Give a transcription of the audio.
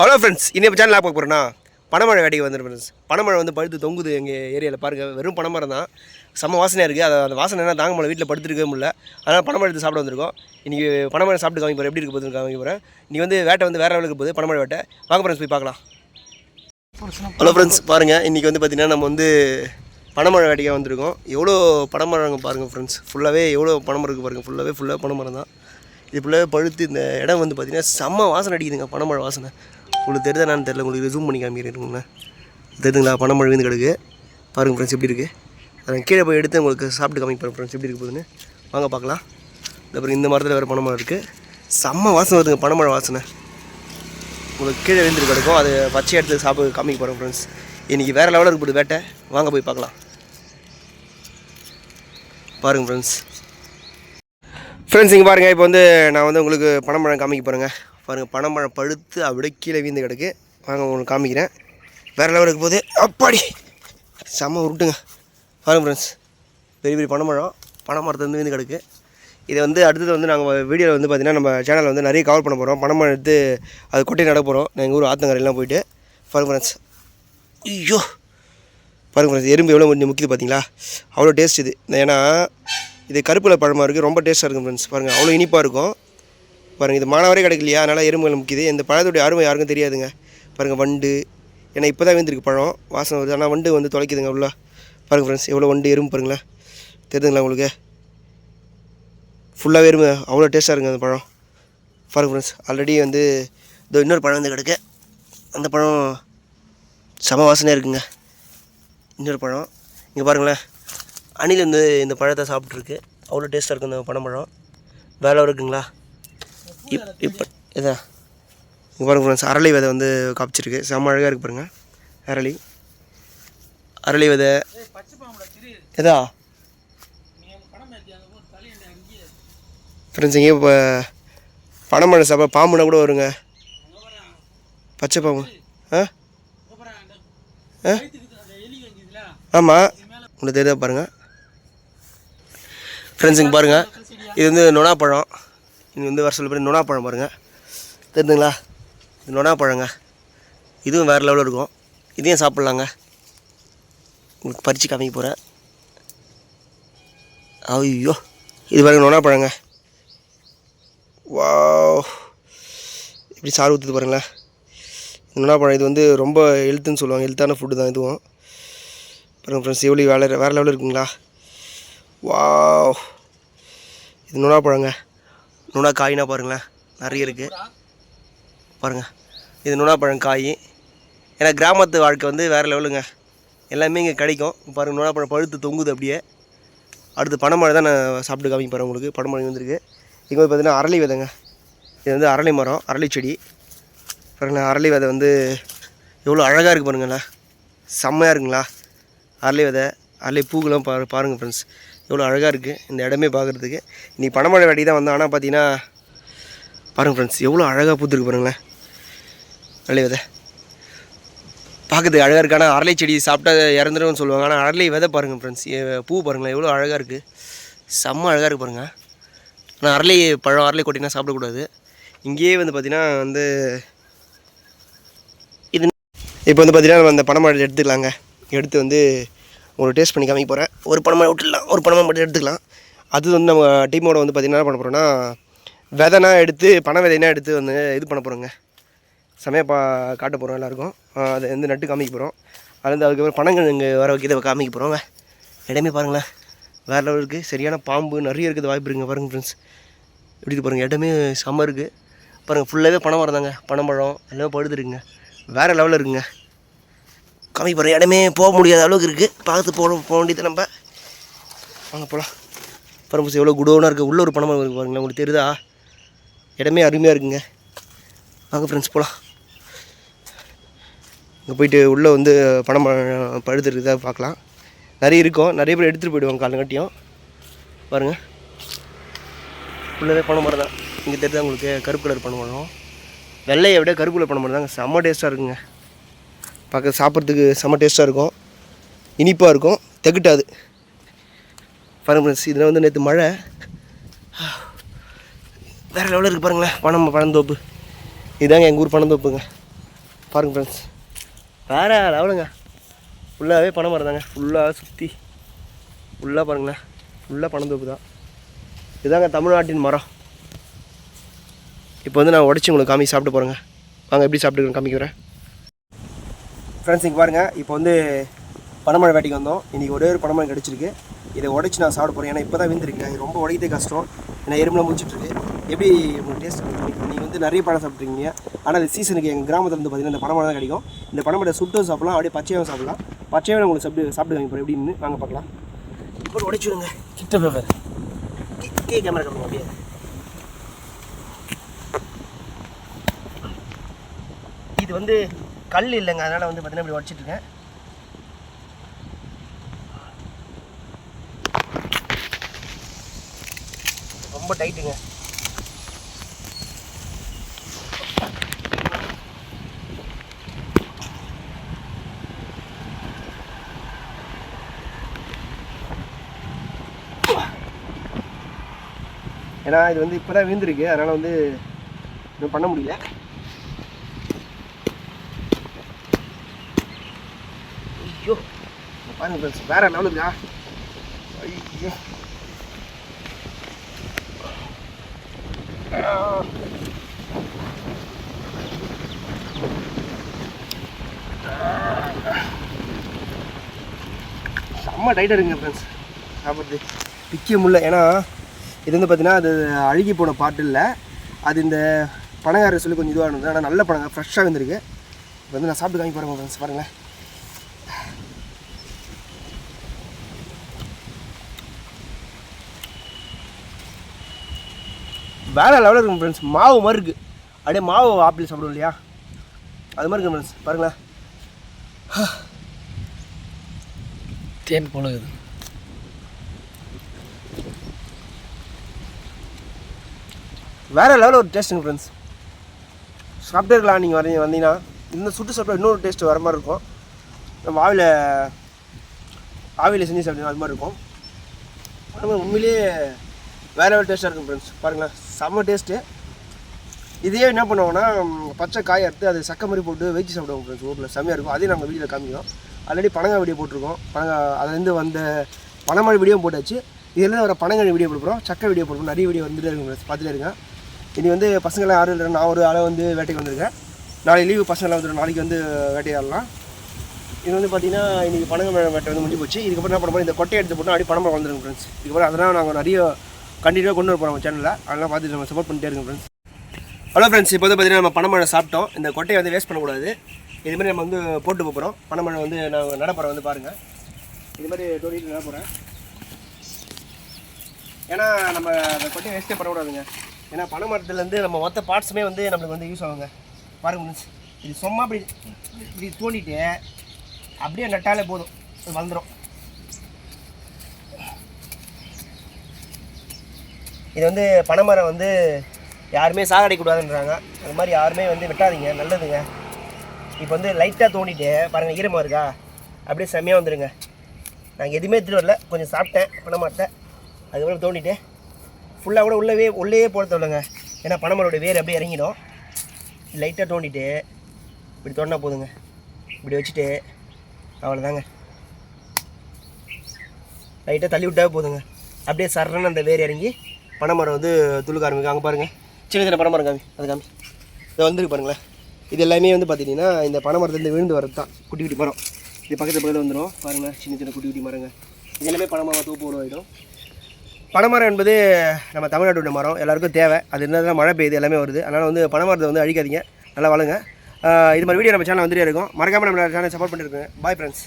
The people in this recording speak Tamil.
ஹலோ ஃப்ரெண்ட்ஸ் இன்னைக்கு சேனல் பார்க்க போகிறேன்னா பனைமழை வேட்டைக்கு வந்துடும் ஃப்ரெண்ட்ஸ் பனைமழை வந்து பழுத்து தொங்குது எங்கள் ஏரியாவில் பாருங்கள் வெறும் பனைமரம் தான். செம்ம வாசனையாக இருக்குது அதை அந்த வாசனை என்ன தாங்க முடியல. வீட்டில் படுத்துருக்கவே முடியல. அதனால் பனைமழை எடுத்து சாப்பிட வந்திருக்கோம். இன்றைக்கி பனைமழை சாப்பிட்டு காமிக்க போகிறேன் எப்படி இருக்க போகுதுன்னு காமிக்க போகிறேன் இன்றைக்கி வந்து வேட்டை வந்து வேறு லெவலுக்கு போகுது. பனைமழை வேட்டை. வாங்க ஃப்ரெண்ட்ஸ் போய் பார்க்கலாம். ஹலோ ஃப்ரெண்ட்ஸ் பாருங்கள் இன்றைக்கி வந்து பார்த்திங்கன்னா நம்ம வந்து பனைமரம் வேட்டைக்காக வந்திருக்கோம். எவ்வளோ பனைமரம் பாருங்கள் ஃப்ரெண்ட்ஸ் ஃபுல்லாகவே எவ்வளோ பனைமரம் இருக்குது பாருங்கள் ஃபுல்லாகவே ஃபுல்லாக பனைமரம் தான். இது ஃபுல்லாகவே பழுத்து இந்த இடம் வந்து பார்த்திங்கன்னா செம்ம வாசனை அடிக்குதுங்க பனைமழை வாசனை. உங்களுக்கு தெரிஞ்சா நான் தெரில உங்களுக்கு ஜூம் பண்ணி காமிக்கிறேன் தெரியுதுங்களா? பனைமழை விழுந்து கிடக்கு. பாருங்கள் ஃப்ரெண்ட்ஸ் எப்படி இருக்குது அதை கீழே போய் எடுத்து உங்களுக்கு சாப்பிட்டு காமிக்கிறேன் ஃப்ரெண்ட்ஸ் எப்படி இருக்கு போதுன்னு வாங்க பார்க்கலாம். அப்புறம் இந்த மரத்தில் வேறு பனைமரம் இருக்குது செம்ம வாசனை வருதுங்க பனைமழை வாசனை. உங்களுக்கு கீழே விழுந்துட்டு கிடக்கும். அது பச்சை எடுத்து சாப்பிட்டு காமிக்க போகிறோம் ஃப்ரெண்ட்ஸ் இன்றைக்கி வேறு லெவலில் இருக்கு வேட்டை. வாங்க போய் பார்க்கலாம். பாருங்கள் ஃப்ரெண்ட்ஸ் ஃப்ரெண்ட்ஸ் இங்கே பாருங்கள் இப்போ வந்து நான் வந்து உங்களுக்கு பனைமழம் காமிக்க போகிறேங்க பாருங்கள் பனைமழம் பழுத்து அப்படியே கீழே வீந்து கிடக்கு. வாங்க உங்களுக்கு காமிக்கிறேன். வேறு லெவலுக்கு போகுது. அப்பாடி! செம்ம உருட்டுங்க. பாருங்கள் ஃப்ரெண்ட்ஸ் பெரிய பெரிய பனைமரம் பனைமரத்துலேருந்து வீந்து கிடக்கு. இதை வந்து அடுத்தது வந்து நாங்கள் வீடியோவில் வந்து பார்த்திங்கன்னா நம்ம சேனலில் வந்து நிறைய கவர் பண்ண போகிறோம் பனைமரம் எடுத்து அது கொட்டை நட போகிறோம் எங்கள் ஊர் ஆத்தங்கரையெல்லாம் போயிட்டு. பாருங்கள் ஃப்ரெண்ட்ஸ் ஐயோ! பாருங்கள் ஃப்ரெண்ட்ஸ் எறும்பு எவ்வளோ கொஞ்சம் முக்கியது பார்த்தீங்களா அவ்வளோ டேஸ்ட் இது. ஏன்னா இது கருப்பில் பழமாக இருக்குது ரொம்ப டேஸ்ட்டாக இருக்கும் ஃப்ரெண்ட்ஸ் பாருங்கள் அவ்வளோ இனிப்பாக இருக்கும். பாருங்கள் இது மாணவரே கிடைக்கலையா? அதனால் எறும்புகள் முக்கியது. இந்த பழத்துடைய அருமை யாருக்கும் தெரியாதுங்க. பாருங்கள் வண்டு. ஏன்னா இப்போ தான் வந்துருக்கு பழம். வாசனை வருது. ஆனால் வண்டு வந்து தொலைக்குதுங்க உள்ள. பாருங்கள் ஃப்ரெண்ட்ஸ் எவ்வளோ வண்டு எறும்பு பாருங்களேன். தெரியுதுங்களா உங்களுக்கு? ஃபுல்லாகவே எறும்பு. அவ்வளோ டேஸ்ட்டாக இருக்குது அந்த பழம். பாருங்கள் ஃப்ரெண்ட்ஸ் ஆல்ரெடி வந்து இதோ இன்னொரு பழம் வந்து கிடக்கு. அந்த பழம் செம வாசனையாக இருக்குங்க. இன்னொரு பழம். இங்கே பாருங்களேன். அணில் வந்து இந்த பழத்தை சாப்பிட்ருக்கு. அவ்வளோ டேஸ்ட்டாக இருக்கும் இந்த பனம்பழம் வேலை இருக்குங்களா? இப் இப்போ இதான் இங்கே பாருங்க ஃப்ரெண்ட்ஸ் அரளி விதை வந்து காப்பிச்சிருக்கு செம்ம அழகாக இருக்கு பாருங்க. அரளி. அரளி விதை. எதா ஃப்ரெண்ட்ஸ் இங்கே இப்போ பனைமழை சாப்பிட பாம்புனா கூட வருங்க. பச்சை பாம்பு. ஆ? ஆ? ஆமாம் உங்களுக்கு தெரியுதா பாருங்கள் ஃப்ரெண்ட்ஸுங்க பாருங்கள் இது வந்து நொனா பழம். இது வந்து வர சொல்ல பேர் பழம் பாருங்கள் தெரியுதுங்களா இது நொனா பழங்க. இதுவும் வேறு லெவலில் இருக்கும். இதையும் சாப்பிட்லாங்க. உங்களுக்கு பறித்து காமிக்க போகிறேன் ஐயோ. இது பாருங்க நொனா பழங்க. வா இப்படி சாறு ஊற்றுது பாருங்களேன். நொனா பழம் இது வந்து ரொம்ப ஹெல்த்துன்னு சொல்லுவாங்க. ஹெல்த்தான ஃபுட்டு தான் இதுவும். பாருங்கள் ஃப்ரெண்ட்ஸ் எவ்வளோ வேலை வேறு லெவலில் இருக்குங்களா? வா இது நுணா பழங்க நுணா காயினா பாருங்களேன் நிறைய இருக்குது பாருங்கள் இது நுணா பழம் காய்? ஏன்னா கிராமத்து வாழ்க்கை வந்து வேறு லெவலுங்க. எல்லாமே இங்கே கிடைக்கும். பாருங்கள் நுணா பழம் பழுத்து தொங்குது அப்படியே. அடுத்து பனைமழை தான் நான் சாப்பிட்டு காமிக்க போகிறேன் உங்களுக்கு. பனைமழை வந்திருக்கு. இங்கே வந்து பார்த்தீங்கன்னா அரளி விதைங்க. இது வந்து அரளி மரம் அரளி செடி. பாருங்களேன் அரளி விதை வந்து எவ்வளோ அழகாக இருக்குது பாருங்களேன். செம்மையாக இருக்குங்களா? அரளி விதை அரளி பூக்கெல்லாம் பாரு பாருங்கள் ஃப்ரெண்ட்ஸ் எவ்வளோ அழகாக இருக்குது இந்த இடமே பார்க்குறதுக்கு. இன்றைக்கி பனைமழை வேட்டி தான் வந்தோம் ஆனால் பார்த்தீங்கன்னா பாருங்கள் ஃப்ரெண்ட்ஸ் எவ்வளோ அழகாக பூத்துருக்கு பாருங்களேன். நல்ல விதை. பார்க்கறதுக்கு அழகாக இருக்குது ஆனால் அரளை செடி சாப்பிட்டா இறந்துரும்னு சொல்லுவாங்க. ஆனால் அரளி விதை பாருங்கள் ஃப்ரெண்ட்ஸ் பூ பாருங்களேன். எவ்வளோ அழகாக இருக்குது செம்ம அழகாக இருக்குது பாருங்கள் ஆனால் அரளி பழம் அரளை கொட்டினா சாப்பிடக்கூடாது. இங்கேயே வந்து பார்த்திங்கன்னா வந்து இது இப்போ வந்து பார்த்திங்கன்னா நம்ம அந்த பனைமழை எடுத்துக்கலாங்க. எடுத்து வந்து ஒரு டேஸ்ட் பண்ணி காமிக்க போகிறேன் ஒரு பணமாக விட்டுடலாம். ஒரு பணமாக மட்டும் எடுத்துக்கலாம். அது வந்து நம்ம டீமோட வந்து பார்த்திங்கன்னா என்ன பண்ண போகிறோன்னா விதைனா எடுத்து பனை விதைனா எடுத்து வந்து இது பண்ண போகிறோங்க செமையாக பா காட்ட போகிறோம் எல்லாருக்கும். அதை வந்து நட்டு காமிக்க போகிறோம் அது வந்து அதுக்கப்புறம் பணங்கள் இங்கே வர வைக்கிறத காமிக்க போகிறோம் இடமே பாருங்களேன். வேறு லெவல் இருக்குது சரியான பாம்பு நிறைய இருக்குது. வாய்ப்பு இருக்குங்க பாருங்கள் ஃப்ரெண்ட்ஸ் இப்படி பாருங்கள் இடமே செம்ம இருக்குது பாருங்கள் ஃபுல்லாகவே பணம் வரதாங்க பனம்பழம் எல்லாமே படுத்துருக்குங்க வேறு லெவலில் இருக்குங்க. கம்மி பண்ணுற இடமே போக முடியாத அளவுக்கு இருக்குது பார்த்து போக போக வேண்டியது நம்ம வாங்க போகலாம் பரம்பூசி எவ்வளோ குடோனாக இருக்குது உள்ள ஒரு பணமாக இருக்குது பாருங்களேன். உங்களுக்கு தெரியுதா? இடமே அருமையாக இருக்குங்க. வாங்க ஃப்ரெண்ட்ஸ் போகலாம் இங்கே போயிட்டு உள்ளே வந்து பணம் பழுத்துருக்குதா பார்க்கலாம். நிறைய இருக்கும். நிறைய பேர் எடுத்துகிட்டு போயிடுவாங்க காலங்காட்டியும். பாருங்கள் உள்ளதே பணம் மரம் தான் இங்கே தெரியுதா உங்களுக்கு? கருப்பு கலர் பணம் மரம் வெள்ளையை விட கருப்பு கலர் பணம் மரம் தாங்க செம்ம டேஸ்ட்டாக இருக்குங்க. பார்க்க சாப்பிட்றதுக்கு செம்ம டேஸ்ட்டாக இருக்கும். இனிப்பாக இருக்கும். தெகுட்டாது. பாருங்க ஃப்ரெண்ட்ஸ் இதில் வந்து நேற்று மழை. வேறு லெவலில் இருக்குது பாருங்களேன். பணம் பழந்தோப்பு இதாங்க எங்கள் ஊர் பணந்தோப்புங்க. பாருங்கள் ஃப்ரெண்ட்ஸ் வேறு லெவலுங்க ஃபுல்லாகவே பணம் மரம் தாங்க ஃபுல்லாக சுற்றி ஃபுல்லாக பாருங்களேன். ஃபுல்லாக பணந்தோப்பு தான். இதாங்க தமிழ்நாட்டின் மரம். இப்போ வந்து நான் உடச்சி உங்களுக்கு காமி சாப்பிட்டு போகிறேங்க வாங்க எப்படி சாப்பிட்டுக்கிறேன் காமிக்கிறேன் ஃப்ரெண்ட்ஸ் இங்கே பாருங்கள் இப்போ வந்து பனைமழை வேட்டைக்கு வந்தோம். இன்றைக்கி ஒரே ஒரு பனைமழை கிடச்சிருக்கு. இதை உடச்சி நான் சாப்பிட போகிறேன் ஏன்னா இப்போ தான் விந்துருக்கு ரொம்ப உடைக்கதே கஷ்டம். ஏன்னா எறும்புலாம் முடிச்சிட்ருக்கு எப்படி உங்களுக்கு டேஸ்ட் நீங்கள் வந்து நிறைய பழம் சாப்பிட்ருக்கீங்க ஆனால் இந்த சீசனுக்கு எங்கள் கிராமத்தில் வந்து பார்த்தீங்கன்னா இந்த பனைமழை தான் கிடைக்கும். இந்த பனைமழை சுட்டும் சாப்பிடலாம். அப்படியே பச்சையாகவும் சாப்பிடலாம். பச்சையாகவும் உங்களுக்கு சாப்பிட்டு சாப்பிட்டு வாங்க எப்படின்னு வாங்க பார்க்கலாம். இப்போ உடைச்சுடுங்க கிட்ட பேப்பர் கே கேமரா கட்டணும் அப்படியே. இது வந்து கல் இல்லைங்க அதனால் வந்து பார்த்தீங்கன்னா இப்படி உடச்சிட்ருக்கேன் ரொம்ப டைட்டுங்க. ஏன்னா இது வந்து இப்போ தான் விழுந்திருக்கு அதனால் வந்து இன்னும் பண்ண முடியல ஐயோ இங்க பாருங்க ஃப்ரெண்ட்ஸ் வேற லெவலுக்கா ஐயோ. செம்ம டைட்டாக இருக்குங்க ஃப்ரெண்ட்ஸ் சாப்பிட்றது. பிக்க முடியல. ஏன்னா இது வந்து பார்த்தீங்கன்னா அது அழுகி போன பாட்டு இல்லை. அது இந்த பனங்கார சொல்லி கொஞ்சம் இதுவாக இருந்தது. ஆனால் நல்ல பனங்க ஃப்ரெஷ்ஷாக இருந்திருக்கு இப்போ வந்து நான் சாப்பிட்டு காமி பாருங்க ஃப்ரெண்ட்ஸ் பாருங்களேன். வேற லெவலில் இருக்கும் ஃப்ரெண்ட்ஸ் மாவு மாதிரி இருக்குது அப்படியே மாவு ஆப்பிள் சாப்பிடுவோம் இல்லையா? அது மாதிரி இருக்கு ஃப்ரெண்ட்ஸ் பாருங்களேன். தேன் போல இருக்குது வேற லெவலில் ஒரு டேஸ்ட்டுங்க ஃப்ரெண்ட்ஸ் சாப்பிட்டே இருக்கலாம் நீங்கள் வரீங்க வந்தீங்கன்னா. இந்த சுட்டு சாப்பிட்டா இன்னொரு டேஸ்ட் வர மாதிரி இருக்கும். நம்ம ஆவியில் ஆவியில் செஞ்சு சாப்பிட்டீங்கன்னா அது மாதிரி இருக்கும். உண்மையிலேயே வேறு வேறு டேஸ்ட்டாக இருக்கும் ஃப்ரெண்ட்ஸ் பாருங்களேன் செம்ம டேஸ்ட்டு இதையே என்ன பண்ணுவாங்கன்னா பச்சை காய் அறுத்து அது சக்கை மாதிரி போட்டு வச்சு சாப்பிடுவோம் ஃப்ரெண்ட்ஸ் ஊரில் செம்மையாக இருக்கும். அதையும் நாங்கள் வீடியோவில் காமிக்கிறோம். ஆல்ரெடி பனங்காய் வீடியோ போட்டிருக்கோம். பனங்காய் அதுலேருந்து வந்த பனமழை வீடியோ போட்டாச்சு. இதுலேருந்து வர பனங்காய் வீடியோ போடுறோம் சக்கை வீடியோ போடுறோம் நிறைய வீடியோ வந்துட்டே இருக்கும் ஃப்ரெண்ட்ஸ் பார்த்துட்டே இருக்கேன் இனி வந்து பசங்களாம் யாரும் இல்லை நான் ஒரு ஆளை வந்து வேட்டைக்கு வந்திருக்கேன். நாளைக்கு லீவு பசங்களாம் வந்துடும் நாளைக்கு வந்து வேட்டையாடலாம். இது வந்து பார்த்தீங்கன்னா இன்றைக்கி பனங்க வேட்டை வந்து முடிஞ்சு போச்சு. இதுக்கப்புறம் என்ன பண்ண இந்த கொட்டையை எடுத்து போட்டு அப்படி பணம் வந்துருங்க ஃப்ரெண்ட்ஸ் இதுக்கப்புறம் அதெல்லாம் நாங்கள் நிறைய கண்டினியூவாக கொண்டு வர போகிறோம் சேனலில் அதெல்லாம் பார்த்துட்டு நம்ம சப்போர்ட் பண்ணிட்டே இருக்கோம் ஃப்ரெண்ட்ஸ் ஹலோ ஃப்ரெண்ட்ஸ் இப்போ வந்து பார்த்தீங்கன்னா நம்ம பணமழை சாப்பிட்டோம். இந்த கொட்டையை வந்து வேஸ்ட் பண்ணக்கூடாது. இது மாதிரி நம்ம வந்து போட்டு போகிறோம் பணமழை வந்து நான் நடப்புறேன் வந்து பாருங்கள் இது மாதிரி தோண்டிட்டு நட ஏன்னா நம்ம அந்த கொட்டையை வேஸ்ட்டே பண்ணக்கூடாதுங்க. ஏன்னா பனை மரத்துலேருந்து நம்ம மொத்த பார்ட்ஸுமே வந்து நம்மளுக்கு வந்து யூஸ் ஆகுங்க. பாருங்க friends. இது சும்மா அப்படி இப்படி தோண்டிட்டு அப்படியே நட்டாலே போதும். வந்துடும் இது வந்து பனைமரம் வந்து யாருமே சாகடிக்கூடாதுன்றாங்க அது மாதிரி யாருமே வந்து வெட்டாதீங்க நல்லதுங்க. இப்போ வந்து லைட்டாக தோண்டிட்டு பாருங்கள் ஈரமாக இருக்கா? அப்படியே செம்மையாக வந்துடுங்க நாங்கள் எதுவுமே எடுத்துகிட்டு வரல கொஞ்சம் சாப்பிட்டேன் பனைமரத்தை. அதுக்கப்புறம் தோண்டிட்டு ஃபுல்லாக கூட உள்ளவே உள்ளே போட தேவையில்லைங்க. ஏன்னா பனைமரோட வேர் அப்படியே இறங்கிடும். லைட்டாக தோண்டிட்டு இப்படி தோண்டினா போதுங்க. இப்படி வச்சுட்டு அவ்வளோதாங்க லைட்டாக தள்ளி விட்டாவே போதுங்க. அப்படியே சர்றன்னு அந்த வேர் இறங்கி பனைமரம் வந்து துளுக்க ஆரம்பிக்கும் அங்கே பாருங்கள் சின்ன சின்ன பனைமரம் காமி. அது காமி. இதை வந்துருக்கு பாருங்களேன். இது எல்லாமே வந்து பார்த்தீங்கன்னா இந்த பனைமரத்துலேருந்து விழுந்து வரது தான் குட்டி குட்டி மரம். இது பக்கத்து பக்கத்தில் வந்துடும் பாருங்கள் சின்ன சின்ன குட்டி குட்டி மரங்க. இது எல்லாமே பனைமரம் தூப்பு உருவாயிடும் பனைமரம் என்பது நம்ம தமிழ்நாட்டோட மரம். எல்லாருக்கும் தேவை. அது இருந்தால் தான் மழை பெய்யுது எல்லாமே வருது. அதனால் வந்து பனைமரத்தை வந்து அழிக்காதீங்க. நல்லா வளங்க இது மாதிரி வீடியோ நம்ம சேனல் வந்துட்டே இருக்கும். மறக்காமல் நம்ம சேனல் சப்போர்ட் பண்ணியிருக்கோங்க பாய் ஃப்ரெண்ட்ஸ்